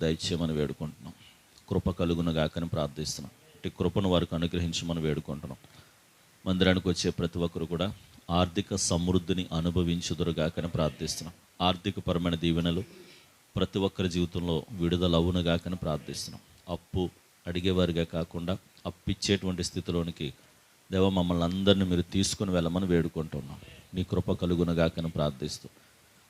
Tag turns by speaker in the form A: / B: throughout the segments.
A: దయచేయమని వేడుకుంటున్నాం. కృప కలుగునగాకని ప్రార్థిస్తున్నాం. ఇటు కృపను వారికి అనుగ్రహించమని వేడుకుంటున్నాం. మందిరానికి వచ్చే ప్రతి ఒక్కరు కూడా ఆర్థిక సమృద్ధిని అనుభవించుదురుగాకని ప్రార్థిస్తున్నాం. ఆర్థిక పరమైన దీవెనలు ప్రతి ఒక్కరి జీవితంలో విడుదల అవునుగాకని ప్రార్థిస్తున్నాం. అప్పు అడిగేవారిగా కాకుండా అప్పిచ్చేటువంటి స్థితిలోనికి దేవ మమ్మల్ని అందరినీ మీరు తీసుకుని వెళ్ళమని వేడుకుంటున్నాం. నీ కృప కలుగునగాకని ప్రార్థిస్తూ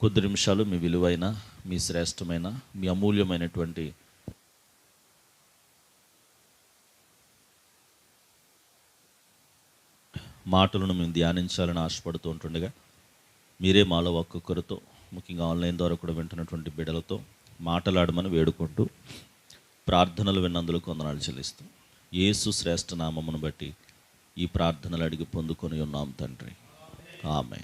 A: కొద్ది నిమిషాలు మీ విలువైన మీ శ్రేష్టమైన మీ అమూల్యమైనటువంటి మాటలను మేము ధ్యానించాలని ఆశపడుతూ ఉంటుండగా మీరే మాలో ఒక్కొక్కరితో ముఖ్యంగా ఆన్లైన్ ద్వారా కూడా వింటున్నటువంటి బిడలతో మాట్లాడమని వేడుకుంటూ ప్రార్థనలు విన్నందులకు వందనాలు చెల్లిస్తాం యేసు శ్రేష్ఠ నామమును బట్టి ఈ ప్రార్థనలు అడిగి పొందుకొని ఉన్నాం తండ్రి. ఆమె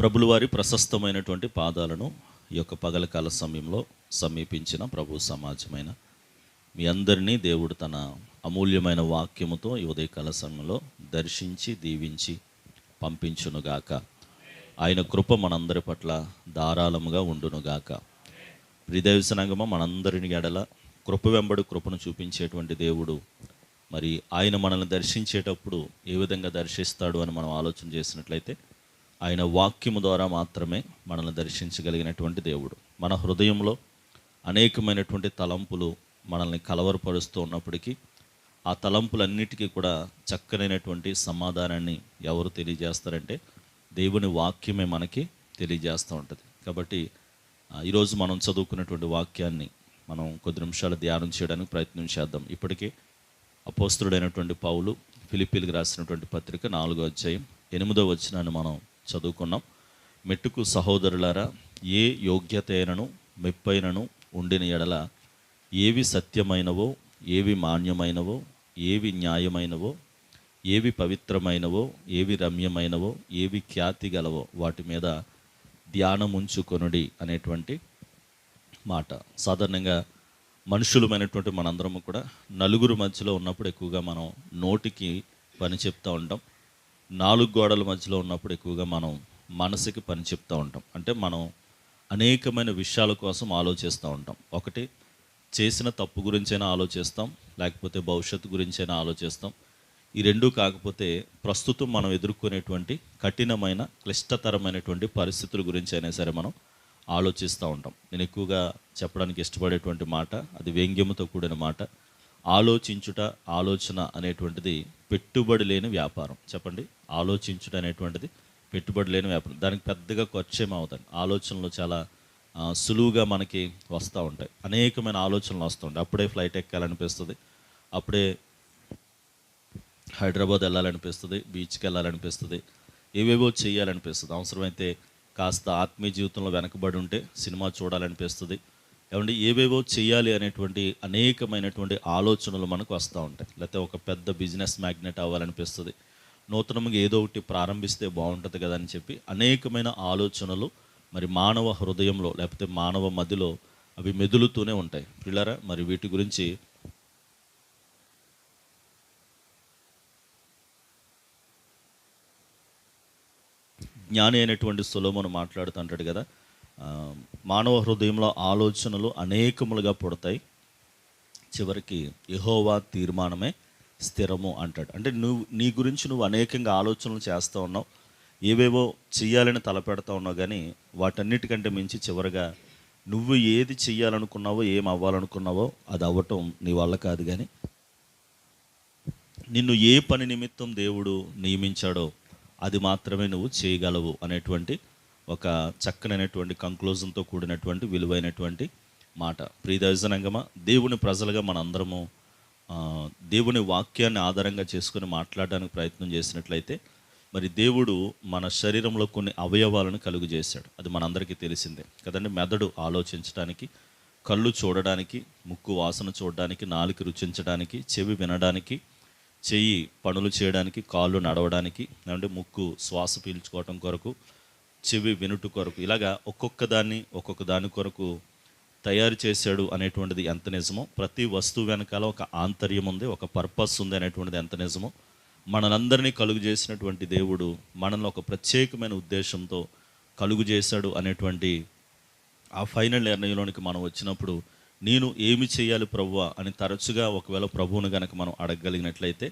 A: ప్రభులవారి వారి ప్రశస్తమైనటువంటి పాదాలను ఈ యొక్క పగలకాల సమయంలో సమీపించిన ప్రభు సమాజమైన మీ అందరినీ దేవుడు తన అమూల్యమైన వాక్యముతో ఈ ఉదయకాల సమయంలో దర్శించి దీవించి పంపించునుగాక. ఆయన కృప మనందరి పట్ల ధారాళముగా ఉండునుగాక. ప్రిదైవసనంగమ మనందరిని ఎడల కృప వెంబడి కృపను చూపించేటువంటి దేవుడు. మరి ఆయన మనల్ని దర్శించేటప్పుడు ఏ విధంగా దర్శిస్తాడు అని మనం ఆలోచన చేసినట్లయితే ఆయన వాక్యము ద్వారా మాత్రమే మనల్ని దర్శించగలిగినటువంటి దేవుడు. మన హృదయంలో అనేకమైనటువంటి తలంపులు మనల్ని కలవరపరుస్తూ ఉన్నప్పటికీ ఆ తలంపులన్నిటికీ కూడా చక్కనైనటువంటి సమాధానాన్ని ఎవరు తెలియజేస్తారంటే దేవుని వాక్యమే మనకి తెలియజేస్తూ ఉంటుంది. కాబట్టి ఈరోజు మనం చదువుకున్నటువంటి వాక్యాన్ని మనం కొద్ది నిమిషాలు ధ్యానం చేయడానికి ప్రయత్నం చేద్దాం. ఇప్పటికే అపోస్తుడైనటువంటి పౌలు ఫిలిపీలకు రాసినటువంటి పత్రిక నాలుగో అధ్యాయం ఎనిమిదో వచ్చినాన్ని మనం చదువుకున్నాం. మెట్టుకు సహోదరులారా ఏ యోగ్యత అయినను మెప్పైనను ఉండిన ఎడల ఏవి సత్యమైనవో ఏవి మాన్యమైనవో ఏవి న్యాయమైనవో ఏవి పవిత్రమైనవో ఏవి రమ్యమైనవో ఏవి ఖ్యాతి గలవో వాటి మీద ధ్యానముంచుకొనుడి అనేటువంటి మాట. సాధారణంగా మనుషులమైనటువంటి మనందరము కూడా నలుగురు మధ్యలో ఉన్నప్పుడు ఎక్కువగా మనం నోటికి పని చెప్తూ ఉంటాం. నాలుగు గోడల మధ్యలో ఉన్నప్పుడు ఎక్కువగా మనం మనసుకి పని చెప్తూ ఉంటాం. అంటే మనం అనేకమైన విషయాల కోసం ఆలోచిస్తూ ఉంటాం. ఒకటి చేసిన తప్పు గురించైనా ఆలోచిస్తాం లేకపోతే భవిష్యత్తు గురించైనా ఆలోచిస్తాం. ఈ రెండూ కాకపోతే ప్రస్తుతం మనం ఎదుర్కొనేటువంటి కఠినమైన క్లిష్టతరమైనటువంటి పరిస్థితుల గురించి అయినా సరే మనం ఆలోచిస్తూ ఉంటాం. నేను ఎక్కువగా చెప్పడానికి ఇష్టపడేటువంటి మాట అది వ్యంగ్యముతో కూడిన మాట. ఆలోచించుట ఆలోచన అనేటువంటిది పెట్టుబడి లేని వ్యాపారం. చెప్పండి? ఆలోచించడం అనేటువంటిది పెట్టుబడి లేని వ్యాపారం. దానికి పెద్దగా ఖర్చు ఏమవుతుంది ఆలోచనలు చాలా సులువుగా మనకి వస్తూ ఉంటాయి. అనేకమైన ఆలోచనలు వస్తూ ఉంటాయి. అప్పుడే ఫ్లైట్ ఎక్కాలనిపిస్తుంది. అప్పుడే హైదరాబాద్ వెళ్ళాలనిపిస్తుంది. బీచ్కి వెళ్ళాలనిపిస్తుంది. ఏవేవో చేయాలనిపిస్తుంది అవసరమైతే కాస్త ఆత్మీయ జీవితంలో వెనకబడి ఉంటే సినిమా చూడాలనిపిస్తుంది. ఏమంటే ఏవేవో చేయాలి అనేటువంటి అనేకమైనటువంటి ఆలోచనలు మనకు వస్తూ ఉంటాయి. లేకపోతే ఒక పెద్ద బిజినెస్ మ్యాగ్నెట్ అవ్వాలనిపిస్తుంది. నూతనంగా ఏదో ఒకటి ప్రారంభిస్తే బాగుంటుంది కదా అని చెప్పి అనేకమైన ఆలోచనలు మరి మానవ హృదయంలో లేకపోతే మానవ మదిలో అవి మెదులుతూనే ఉంటాయి. పిల్లరా మరి వీటి గురించి జ్ఞాని అయినటువంటి సులోమును మాట్లాడుతుంటాడు కదా మానవ హృదయంలో ఆలోచనలు అనేకములుగా పుడతాయి. చివరికి యహోవా తీర్మానమే స్థిరము అంటాడు. అంటే నువ్వు నీ గురించి నువ్వు అనేకంగా ఆలోచనలు చేస్తూ ఉన్నావు. ఏవేవో చెయ్యాలని తలపెడతా ఉన్నావు కానీ వాటన్నిటికంటే మించి చివరిగా నువ్వు ఏది చెయ్యాలనుకున్నావో ఏం అవ్వాలనుకున్నావో అది అవ్వటం నీ వల్ల కాదు కానీ నిన్ను ఏ పని నిమిత్తం దేవుడు నియమించాడో అది మాత్రమే నువ్వు చేయగలవు అనేటువంటి ఒక చక్కనైనటువంటి కంక్లూజన్తో కూడినటువంటి విలువైనటువంటి మాట. ప్రియదర్శనంగమా దేవుని ప్రజలుగా మనందరము దేవుని వాక్యాన్ని ఆధారంగా చేసుకుని మాట్లాడడానికి ప్రయత్నం చేసినట్లయితే మరి దేవుడు మన శరీరంలో కొన్ని అవయవాలను కలుగు చేశాడు. అది మనందరికీ తెలిసిందే. కదండి? మెదడు ఆలోచించడానికి కళ్ళు చూడడానికి ముక్కు వాసన చూడడానికి నాలుగు రుచించడానికి చెవి వినడానికి చెయ్యి పనులు చేయడానికి కాళ్ళు నడవడానికి అంటే ముక్కు శ్వాస పీల్చుకోవటం కొరకు చెవి వినుట కొరకు. ఇలాగా ఒక్కొక్క దాన్ని ఒక్కొక్క దాని కొరకు తయారు చేశాడు అనేటువంటిది ఎంత నిజమో ప్రతి వస్తువు వెనకాల ఒక ఆంతర్యం ఉంది ఒక పర్పస్ ఉంది అనేటువంటిది ఎంత నిజమో మనలందరినీ కలుగు చేసినటువంటి దేవుడు మనల్ని ఒక ప్రత్యేకమైన ఉద్దేశంతో కలుగు చేశాడు అనేటువంటి ఆ ఫైనల్ నిర్ణయంలోనికి మనం వచ్చినప్పుడు నేను ఏమి చేయాలి ప్రభువా అని తరచుగా ఒకవేళ ప్రభువును గనక మనం అడగగలిగినట్లయితే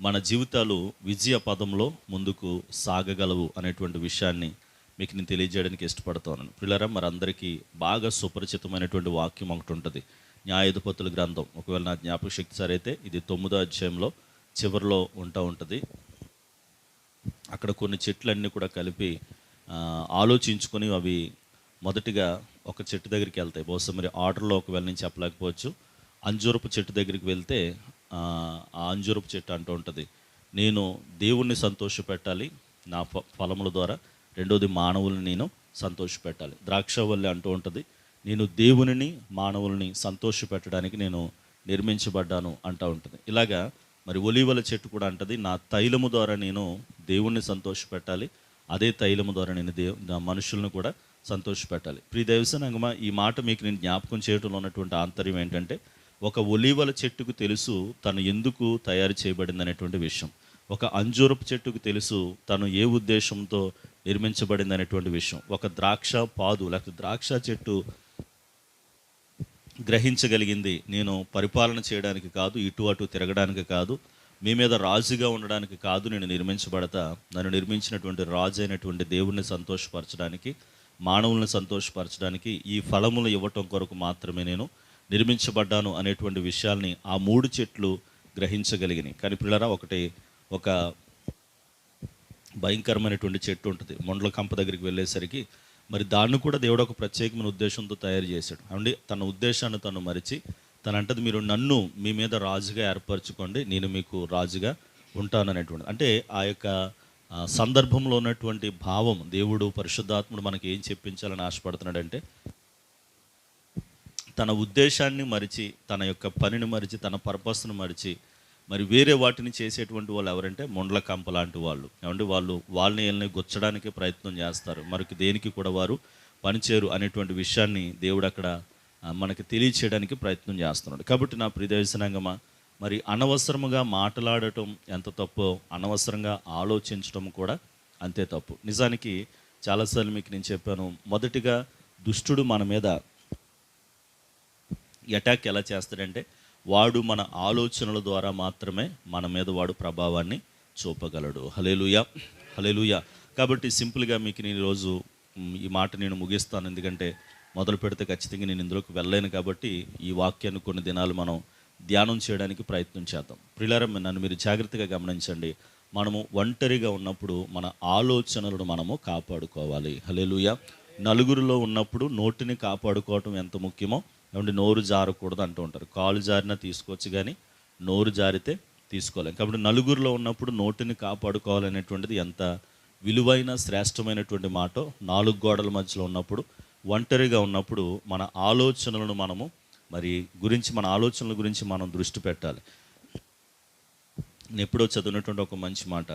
A: మన జీవితాలు విజయ పదంలో ముందుకు సాగగలవు అనేటువంటి విషయాన్ని మీకు నేను తెలియజేయడానికి ఇష్టపడతాను. పిల్లరా మరి అందరికీ బాగా సుపరిచితమైనటువంటి వాక్యం ఒకటి ఉంటుంది. న్యాయాధిపతుల గ్రంథం. ఒకవేళ నా జ్ఞాపక శక్తి సరైతే ఇది తొమ్మిదో అధ్యాయంలో చివరిలో ఉంటా ఉంటుంది. అక్కడ కొన్ని చెట్లన్నీ కూడా కలిపి ఆలోచించుకొని అవి మొదటిగా ఒక చెట్టు దగ్గరికి వెళ్తాయి. బహుశా మరి ఆర్డర్లో ఒకవేళ నేను చెప్పలేకపోవచ్చు. అంజూరపు చెట్టు దగ్గరికి వెళ్తే ఆ ఆ అంజూరపు చెట్టు అంటూ ఉంటుంది. నేను దేవుణ్ణి సంతోషపెట్టాలి నా ఫ- ఫలముల ద్వారా. రెండోది మానవుల్ని నేను సంతోషపెట్టాలి. ద్రాక్షవల్లి అంటూ ఉంటుంది. నేను దేవునిని మానవుల్ని సంతోషపెట్టడానికి నేను నిర్మించబడ్డాను అంటూ ఉంటుంది. ఇలాగా మరి ఒలీవల చెట్టు కూడా అంటది. నా తైలము ద్వారా నేను దేవుణ్ణి సంతోషపెట్టాలి. అదే తైలము ద్వారా నేను దేవు నా మనుషులను కూడా సంతోషపెట్టాలి. ప్రియ దేవసనంగమ ఈ మాట మీకు నేను జ్ఞాపకం చేయడంలో ఉన్నటువంటి ఆంతర్యం ఏంటంటే ఒక ఒలీవల చెట్టుకు తెలుసు తను ఎందుకు తయారు చేయబడింది అనేటువంటి విషయం. ఒక అంజూరపు చెట్టుకు తెలుసు తను ఏ ఉద్దేశంతో నిర్మించబడింది అనేటువంటి విషయం. ఒక ద్రాక్ష పాదు లేకపోతే ద్రాక్ష చెట్టు గ్రహించగలిగింది నేను పరిపాలన చేయడానికి కాదు ఇటు అటు తిరగడానికి కాదు మీ మీద రాజుగా ఉండడానికి కాదు నేను నిర్మించబడతా. నన్ను నిర్మించినటువంటి రాజు అయినటువంటి దేవుణ్ణి సంతోషపరచడానికి మానవుల్ని సంతోషపరచడానికి ఈ ఫలములు ఇవ్వటం కొరకు మాత్రమే నేను నిర్మించబడ్డాను అనేటువంటి విషయాల్ని ఆ మూడు చెట్లు గ్రహించగలిగినాయి. కానీ పిల్లరా ఒకటి ఒక భయంకరమైనటువంటి చెట్టు ఉంటుంది. మొండల కంప దగ్గరికి వెళ్ళేసరికి మరి దాన్ని కూడా దేవుడు ఒక ప్రత్యేకమైన ఉద్దేశంతో తయారు చేశాడు. అంటే తన ఉద్దేశాన్ని తను మరిచి తన అంటది మీరు నన్ను మీ మీద రాజుగా ఏర్పరచుకోండి నేను మీకు రాజుగా ఉంటాననేటువంటి అంటే ఆ యొక్క సందర్భంలో ఉన్నటువంటి భావం దేవుడు పరిశుద్ధాత్ముడు మనకి ఏం చెప్పించాలని ఆశపడుతున్నాడంటే తన ఉద్దేశాన్ని మరిచి తన యొక్క పనిని మరిచి తన పర్పస్ను మరిచి మరి వేరే వాటిని చేసేటువంటి వాళ్ళు ఎవరంటే మొండ్ల కంప లాంటి వాళ్ళు. ఏమంటే వాళ్ళు వాళ్ళని వీళ్ళని గుచ్చడానికి ప్రయత్నం చేస్తారు. మరికి దేనికి కూడా వారు పనిచేరు అనేటువంటి విషయాన్ని దేవుడు అక్కడ మనకి తెలియచేయడానికి ప్రయత్నం చేస్తున్నాడు. కాబట్టి నా ప్రియదర్శనంగమా మరి అనవసరముగా మాట్లాడటం ఎంత తప్పో అనవసరంగా ఆలోచించడం కూడా అంతే తప్పు. నిజానికి చాలాసార్లు మీకు నేను చెప్పాను మొదటిగా దుష్టుడు మన మీద అటాక్ ఎలా చేస్తాడంటే వాడు మన ఆలోచనల ద్వారా మాత్రమే మన మీద వాడు ప్రభావాన్ని చూపగలడు. హలేలుయా హలేలుయా కాబట్టి సింపుల్గా మీకు నేను ఈరోజు ఈ మాట నేను ముగిస్తాను. ఎందుకంటే మొదలు పెడితే ఖచ్చితంగా నేను ఇందులోకి వెళ్ళలేను కాబట్టి ఈ వాక్యాన్ని కొన్ని దినాలు మనం ధ్యానం చేయడానికి ప్రయత్నం చేద్దాం. ప్రిలారం నన్ను మీరు జాగ్రత్తగా గమనించండి. మనము ఒంటరిగా ఉన్నప్పుడు మన ఆలోచనలను మనము కాపాడుకోవాలి. హలేలుయా నలుగురిలో ఉన్నప్పుడు నోటిని కాపాడుకోవటం ఎంత ముఖ్యమో ఏమంటే నోరు జారకూడదు అంటూ ఉంటారు. కాలు జారినా తీసుకోవచ్చు కానీ నోరు జారితే తీసుకోలేం. కాబట్టి నలుగురిలో ఉన్నప్పుడు నోటిని కాపాడుకోవాలనేటువంటిది ఎంత విలువైన శ్రేష్టమైనటువంటి మాట నాలుగు గోడల మధ్యలో ఉన్నప్పుడు ఒంటరిగా ఉన్నప్పుడు మన ఆలోచనలను మనము మరి గురించి మన ఆలోచనల గురించి మనం దృష్టి పెట్టాలి. నేను ఎప్పుడో చదివినటువంటి ఒక మంచి మాట.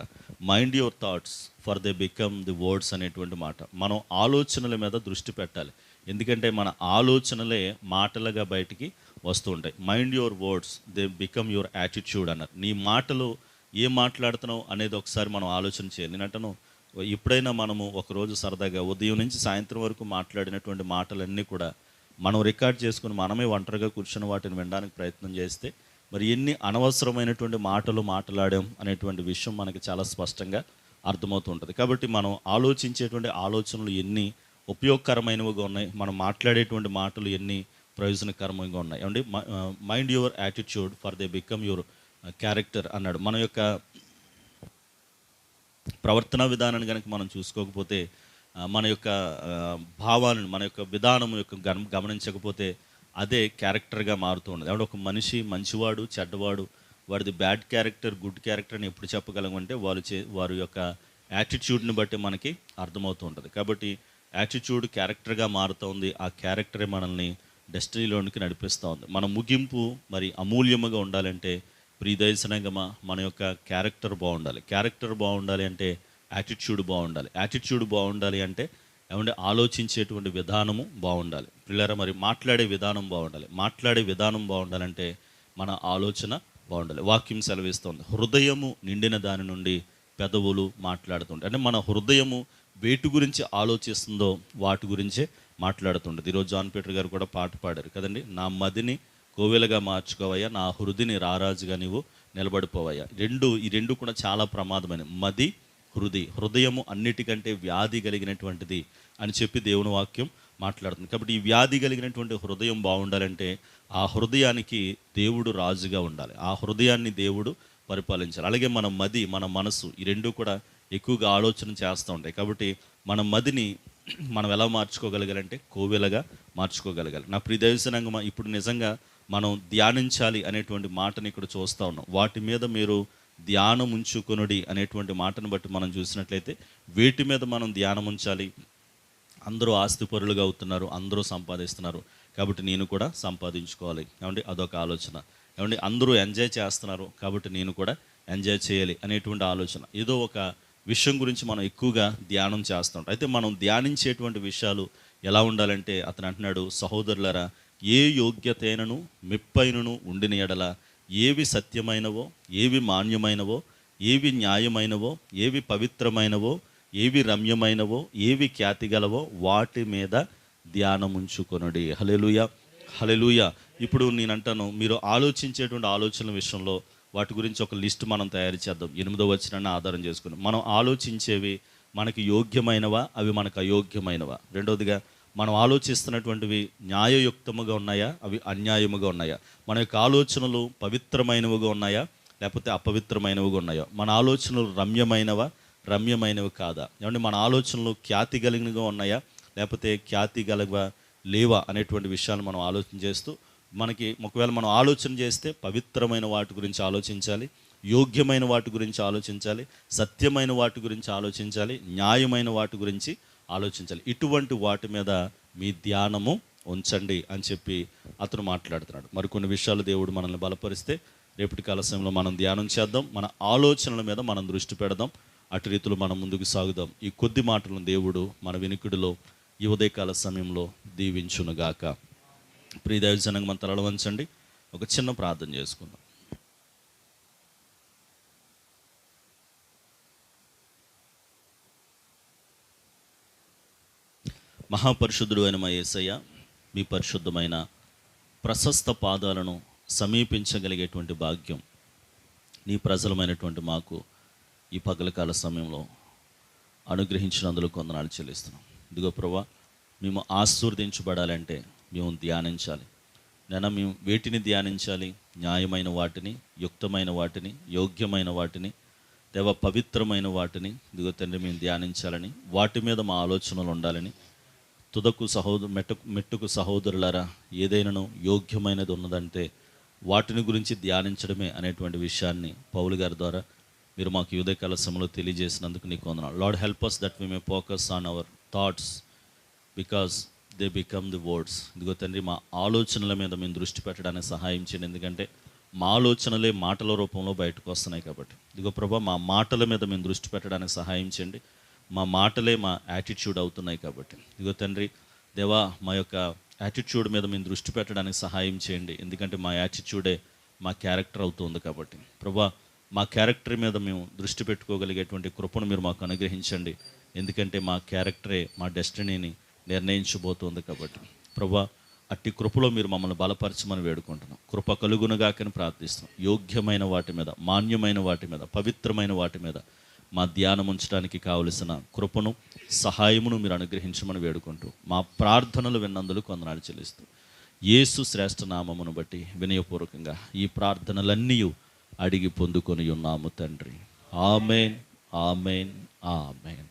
A: Mind your thoughts for they become the words అనేటువంటి మాట. మనం ఆలోచనల మీద దృష్టి పెట్టాలి. ఎందుకంటే మన ఆలోచనలే మాటలుగా బయటికి వస్తూ ఉంటాయి. Mind your words they become your attitude అన్నారు. నీ మాటలు ఏం మాట్లాడుతున్నావు అనేది ఒకసారి మనం ఆలోచన చేయాలి. నేనంటాను ఎప్పుడైనా మనము ఒకరోజు సరదాగా ఉదయం నుంచి సాయంత్రం వరకు మాట్లాడినటువంటి మాటలన్నీ కూడా మనం రికార్డ్ చేసుకుని మనమే ఒంటరిగా కూర్చొని వాటిని వినడానికి ప్రయత్నం చేస్తే మరి ఎన్ని అనవసరమైనటువంటి మాటలు మాట్లాడాం అనేటువంటి విషయం మనకి చాలా స్పష్టంగా అర్థమవుతూ ఉంటుంది కాబట్టి మనం ఆలోచించేటువంటి ఆలోచనలు ఎన్ని ఉపయోగకరమైనవిగా ఉన్నాయి మనం మాట్లాడేటువంటి మాటలు ఎన్ని ప్రయోజనకరంగా ఉన్నాయి. అంటే mind your attitude for they become your character అన్నాడు. మన యొక్క ప్రవర్తన విధానాన్ని కనుక మనం చూసుకోకపోతే మన యొక్క భావాలను మన యొక్క విధానం యొక్క గమ- గమనించకపోతే అదే క్యారెక్టర్గా మారుతూ ఉండదు. అంటే ఒక మనిషి మంచివాడు చెడ్డవాడు వాడిది బ్యాడ్ క్యారెక్టర్ గుడ్ క్యారెక్టర్ అని ఎప్పుడు చెప్పగలమంటే వాళ్ళు చే వారి యొక్క యాటిట్యూడ్ని బట్టి మనకి అర్థమవుతూ ఉంటుంది. కాబట్టి యాటిట్యూడ్ క్యారెక్టర్గా మారుతూ ఉంది. ఆ క్యారెక్టరే మనల్ని డెస్టినీలోనికి నడిపిస్తూ ఉంది. మన ముగింపు మరి అమూల్యముగా ఉండాలంటే ప్రియదర్శనంగా మన యొక్క క్యారెక్టర్ బాగుండాలి. క్యారెక్టర్ బాగుండాలి అంటే యాటిట్యూడ్ బాగుండాలి. యాటిట్యూడ్ బాగుండాలి అంటే ఏమంటే ఆలోచించేటువంటి విధానము బాగుండాలి. పిల్లరా మరి మాట్లాడే విధానం బాగుండాలి. మాట్లాడే విధానం బాగుండాలంటే మన ఆలోచన బాగుండాలి. వాక్యం సెలవిస్తుంది. హృదయము నిండిన దాని నుండి పెదవులు మాట్లాడుతుంటాయి. అంటే మన హృదయము వేటి గురించి ఆలోచిస్తుందో వాటి గురించే మాట్లాడుతుంటుంది. ఈరోజు జాన్ పీటర్ గారు కూడా పాట పాడారు. కదండి? నా మదిని కోవెలగా మార్చుకోవయ్యా నా హృదిని రారాజుగా నీవు నిలబడిపోవయ్యా. రెండు ఈ రెండు కూడా చాలా ప్రమాదమైన మది హృది హృదయము అన్నిటికంటే వ్యాధి కలిగినటువంటిది అని చెప్పి దేవుని వాక్యం మాట్లాడుతుంది. కాబట్టి ఈ వ్యాధి కలిగినటువంటి హృదయం బాగుండాలంటే ఆ హృదయానికి దేవుడు రాజుగా ఉండాలి. ఆ హృదయాన్ని దేవుడు పరిపాలించాలి. అలాగే మన మది మన మనసు ఈ రెండు కూడా ఎక్కువగా ఆలోచన చేస్తూ ఉంటాయి. కాబట్టి మన మదిని మనం ఎలా మార్చుకోగలగాలంటే కోవెలగా మార్చుకోగలగాలి. నా ప్రియ ఇప్పుడు నిజంగా మనం ధ్యానించాలి అనేటువంటి మాటని ఇక్కడ చూస్తూ ఉన్నాం. వాటి మీద మీరు ధ్యానం ఉంచుకొనుడి అనేటువంటి మాటను బట్టి మనం చూసినట్లయితే వీటి మీద మనం ధ్యానం ఉంచాలి అందరూ ఆస్తిపరులుగా అవుతున్నారు అందరూ సంపాదిస్తున్నారు. కాబట్టి నేను కూడా సంపాదించుకోవాలి. ఏమండి? అదొక ఆలోచన. ఏమండి? అందరూ ఎంజాయ్ చేస్తున్నారు కాబట్టి నేను కూడా ఎంజాయ్ చేయాలి అనేటువంటి ఆలోచన. ఏదో ఒక విషయం గురించి మనం ఎక్కువగా ధ్యానం చేస్తుంటాం. అయితే మనం ధ్యానించేటువంటి విషయాలు ఎలా ఉండాలంటే అతను అంటున్నాడు సహోదరులరా ఏ యోగ్యతైనను మెప్పైనను ఉండిన ఎడల ఏవి సత్యమైనవో ఏవి మాన్యమైనవో ఏవి న్యాయమైనవో ఏవి పవిత్రమైనవో ఏవి రమ్యమైనవో ఏవి ఖ్యాతిగలవో వాటి మీద ధ్యానం ఉంచుకొనడి హలెలుయ హలెలుయ ఇప్పుడు నేను అంటాను మీరు ఆలోచించేటువంటి ఆలోచనల విషయంలో వాటి గురించి ఒక లిస్ట్ మనం తయారు చేద్దాం. ఎనిమిదో వచ్చినాన్ని ఆధారం చేసుకుని. మనం ఆలోచించేవి మనకి యోగ్యమైనవా అవి మనకు అయోగ్యమైనవా? రెండవదిగా మనం ఆలోచిస్తున్నటువంటివి న్యాయయుక్తముగా ఉన్నాయా? అవి అన్యాయముగా ఉన్నాయా? మన యొక్క ఆలోచనలు పవిత్రమైనవిగా ఉన్నాయా? లేకపోతే అపవిత్రమైనవిగా ఉన్నాయా? మన ఆలోచనలు రమ్యమైనవా? రమ్యమైనవి కాదా? ఏమంటే మన ఆలోచనలు ఖ్యాతి కలిగినగా ఉన్నాయా? లేకపోతే ఖ్యాతి గలవా? లేవా? అనేటువంటి విషయాలు మనం ఆలోచన చేస్తూ మనకి ఒకవేళ మనం ఆలోచన చేస్తే పవిత్రమైన వాటి గురించి ఆలోచించాలి యోగ్యమైన వాటి గురించి ఆలోచించాలి సత్యమైన వాటి గురించి ఆలోచించాలి న్యాయమైన వాటి గురించి ఆలోచించాలి. ఇటువంటి వాటి మీద మీ ధ్యానము ఉంచండి అని చెప్పి అతను మాట్లాడుతున్నాడు. మరికొన్ని విషయాలు దేవుడు మనల్ని బలపరిస్తే రేపటి కాల సమయంలో మనం ధ్యానం చేద్దాం. మన ఆలోచనల మీద మనం దృష్టి పెడదాం. అటు రీతిలో మనం ముందుకు సాగుదాం. ఈ కొద్ది మాటలను దేవుడు మన వినికిడిలో ఈ ఉదయకాల సమయంలో దీవించునుగాక. ప్రియ దైవజనంగా మన తలలు వంచండి. ఒక చిన్న ప్రార్థన చేసుకుందాం. మహాపరిశుద్ధుడు అయిన మా యేసయ్య మీ పరిశుద్ధమైన ప్రశస్త పాదాలను సమీపించగలిగేటువంటి భాగ్యం నీ ప్రజలమైనటువంటి మాకు ఈ పగలకాల సమయంలో అనుగ్రహించినందుకు కొందనాలు చెల్లిస్తున్నాం. ఇదిగో ప్రభా మేము ఆశీర్వదించబడాలంటే మేము ధ్యానించాలి. నేను మేము వేటిని ధ్యానించాలి? న్యాయమైన వాటిని యుక్తమైన వాటిని యోగ్యమైన వాటిని దేవ పవిత్రమైన వాటిని ఇదిగో తండ్రి మేము ధ్యానించాలని వాటి మీద మా ఆలోచనలు ఉండాలని తుదకు సహోదరు మెట్టుకు మెట్టుకు సహోదరులారా ఏదైనాను యోగ్యమైనది ఉన్నదంటే వాటిని గురించి ధ్యానించడమే అనేటువంటి విషయాన్ని పౌలు గారి ద్వారా మీరు మాకు యుదయకాల సమయంలో తెలియజేసినందుకు నీకు వందనాలు. Lord help us that we may focus on our thoughts because they become the words ఇదిగో తండ్రి మా ఆలోచనల మీద మేము దృష్టి పెట్టడానికి సహాయం చేయండి. ఎందుకంటే మా ఆలోచనలే మాటల రూపంలో బయటకు వస్తున్నాయి కాబట్టి. ఇదిగో ప్రభా మా మాటల మీద మేము దృష్టి పెట్టడానికి సహాయం చేయండి. మా మాటలే మా యాటిట్యూడ్ అవుతున్నాయి కాబట్టి. ఇదిగో తండ్రి దేవా మా యొక్క యాటిట్యూడ్ మీద మేము దృష్టి పెట్టడానికి సహాయం చేయండి. ఎందుకంటే మా యాటిట్యూడే మా క్యారెక్టర్ అవుతుంది కాబట్టి. ప్రభా మా క్యారెక్టర్ మీద మేము దృష్టి పెట్టుకోగలిగేటువంటి కృపను మీరు మాకు అనుగ్రహించండి. ఎందుకంటే మా క్యారెక్టరే మా డెస్టినీని నిర్ణయించబోతోంది కాబట్టి. ప్రభా అట్టి కృపలో మీరు మమ్మల్ని బలపరచమని వేడుకుంటున్నాం. కృప కలుగునుగాకని ప్రార్థిస్తున్నాం. యోగ్యమైన వాటి మీద మాన్యమైన వాటి మీద పవిత్రమైన వాటి మీద మా ధ్యానం ఉంచడానికి కావలసిన కృపను సహాయమును మీరు అనుగ్రహించమని వేడుకుంటూ మా ప్రార్థనలు విన్నందులు కొందనాలు చెల్లిస్తూ యేసు శ్రేష్ఠ నామమును బట్టి వినయపూర్వకంగా ఈ ప్రార్థనలన్నీ అడిగి పొందుకొని ఉన్నాము తండ్రి. Amen amen amen.